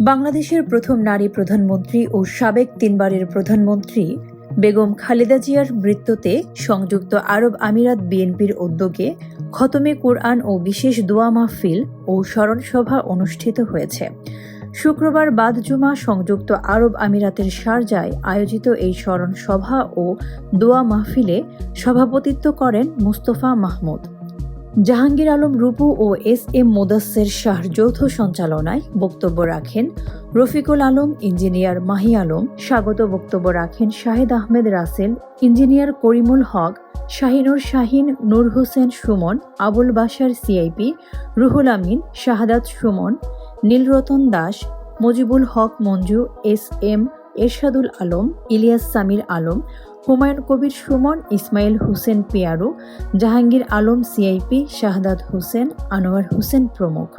বাংলাদেশের প্রথম নারী প্রধানমন্ত্রী ও সাবেক তিনবারের প্রধানমন্ত্রী বেগম খালেদা জিয়ার মৃত্যুতে সংযুক্ত আরব আমিরাত বিএনপির উদ্যোগে খতমে কোরআন ও বিশেষ দোয়া মাহফিল ও স্মরণসভা অনুষ্ঠিত হয়েছে। শুক্রবার বাদ জুমা সংযুক্ত আরব আমিরাতের শারজায় আয়োজিত এই স্মরণ সভা ও দোয়া মাহফিলে সভাপতিত্ব করেন মুস্তফা মাহমুদ। জাহাঙ্গীর আলম রূপু ও এস এম মোদাস্সের শাহর যৌথ সঞ্চালনায় বক্তব্য রাখেন রফিকুল আলম, ইঞ্জিনিয়ার মাহি আলম। স্বাগত বক্তব্য রাখেন Shahed Ahmed Rasel, engineer Karimul Haque, Shahinur Shahin, Nur Hossain Sumon, Abul Bashar CIP, Ruhul Amin, Shahadat Sumon, Nilratan Das, Mojibul Haque Manju, S M Ershadul Alam, Ilias Samir Alam, Humayun Kabir Sumon, Ismail Hossain Peyaru, Jahangir Alam, CIP, Shahadat Hossain, Anwar Hossain প্রমুখ।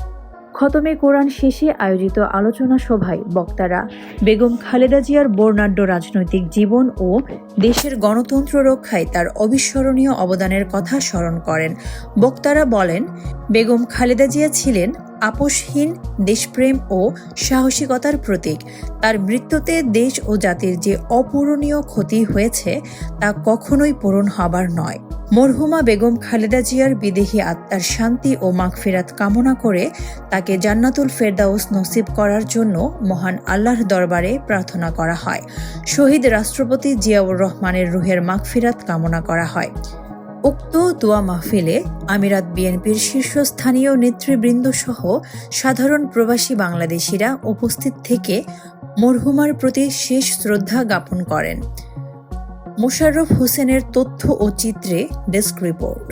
খতমে কোরআন শেষে আয়োজিত আলোচনা সভায় বক্তারা বেগম খালেদা জিয়ার বর্ণাঢ্য রাজনৈতিক জীবন ও দেশের গণতন্ত্র রক্ষায় তার অবিস্মরণীয় অবদানের কথা স্মরণ করেন। বক্তারা বলেন, বেগম খালেদা জিয়া ছিলেন আপোষহীন, দেশপ্রেম ও সাহসিকতার প্রতীক। তার মৃত্যুতে দেশ ও জাতির যে অপূরণীয় ক্ষতি হয়েছে তা কখনোই পূরণ হবার নয়। মরহুমা বেগম খালেদা জিয়ার বিদেহী আত্মার শান্তি ও মাগফিরাত কামনা করে তাকে জান্নাতুল ফেরদাউস নসিব করার জন্য মহান আল্লাহর দরবারে প্রার্থনা করা হয়। শহীদ রাষ্ট্রপতি জিয়াউর রহমানের রুহের মাগফিরাত কামনা করা হয়। উক্ত দোয়া মাহফিলে আমিরাত বিএনপির শীর্ষস্থানীয় নেতৃবৃন্দ সহ সাধারণ প্রবাসী বাংলাদেশিরা উপস্থিত থেকে মরহুমার প্রতি শেষ শ্রদ্ধা জ্ঞাপন করেন। মোশাররফ হোসেনের তথ্য ও চিত্রে ডেস্ক রিপোর্ট।